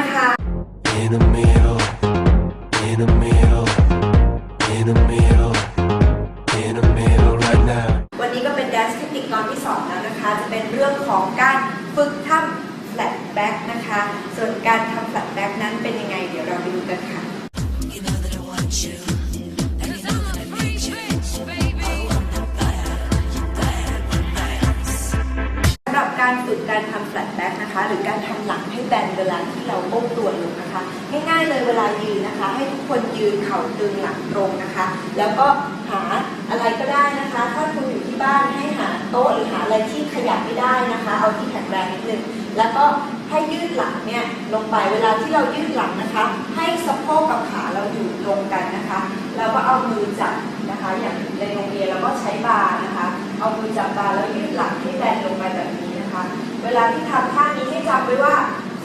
นะคะ In the middle, in the middle, in the middle, in the middle right now. วันนี้ก็เป็น Dance เทคนิคตอนที่สองแล้วนะคะ จะเป็นเรื่องของการฝึกทำ flat back นะคะ ส่วนการทำ flat back นั้นเป็นยังไง เดี๋ยวเราไปดูกันค่ะสำหรับการฝึกการทำ flat back นะคะ หรือการทำหลังให้แบนเวลาที่เราก้มตัวลงนะคะ ง่ายๆเลยเวลายืนนะคะ ให้ทุกคนยืนเข่าตึงหลังตรงนะคะ แล้วก็หาอะไรก็ได้นะคะ ถ้าคุณอยู่ที่บ้านให้หาโต๊ะหรือหาอะไรที่ขยับไม่ได้นะคะ เอาที่แข็งแรงนิดนึงแล้วก็ให้ยืดหลังเนี่ยลงไปเวลาที่เรายืดหลังนะคะ ให้สะโพกกับขาเราอยู่ตรงกันนะคะแล้วก็เอามือจับนะคะ อย่างในโรงเรียนเราก็ใช้บาร์นะคะ เอามือจับบาร์แล้วยืดหลังให้แบนลงไปแบบนี้นะคะ เวลาที่ทำท่านี้ จำไว้ว่า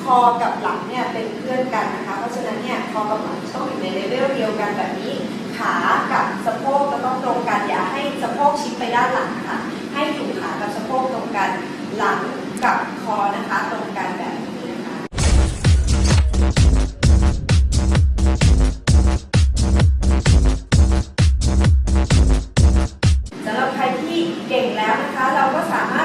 คอกับหลังเนี่ยเป็นเพื่อนกันนะคะ เพราะฉะนั้นเนี่ยคอกับหลังต้องอยู่ในเลเวลเดียวกันแบบนี้ ขากับสะโพกก็ต้องตรงกันอย่าให้สะโพกชิดไปด้านหลังนะคะให้อยู่ขากับสะโพกตรงกันหลังกับคอนะคะตรงกันแบบนี้นะคะสำหรับใครที่เก่งแล้วนะคะ เราก็สามารถ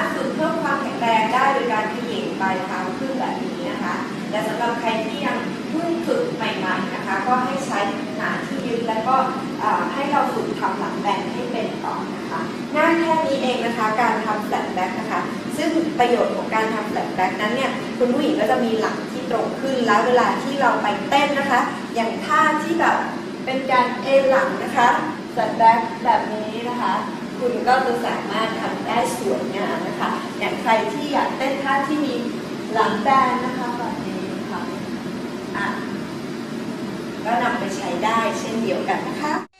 ปลายเท้าขึ้นแบบนี้นะคะ และสำหรับใครที่ยังเพิ่งฝึกใหม่ๆนะคะ ก็ให้ใช้หนาที่ยืดแล้วก็ให้เราฝึกทำหลังแบนให้เป็นก่อนนะคะง่ายแค่นี้เองนะคะ การทำแฟลตแบ็กนะคะ ซึ่งประโยชน์ของการทำแฟลตแบ็กนั้นเนี่ยคุณผู้หญิงก็จะมีหลังที่ตรงขึ้นแล้วเวลาที่เราไปเต้นนะคะ อย่างท่าที่แบบเป็นการเอนหลังนะคะแฟลตแบ็กแบบนี้นะคะ คุณก็จะสามารถทำได้สวยงามนะคะ อย่างใครที่อยากเต้นท่าที่มี หลังแบนนะคะแบบนี้ค่ะอะก็นำไปใช้ได้เช่นเดียวกันนะคะ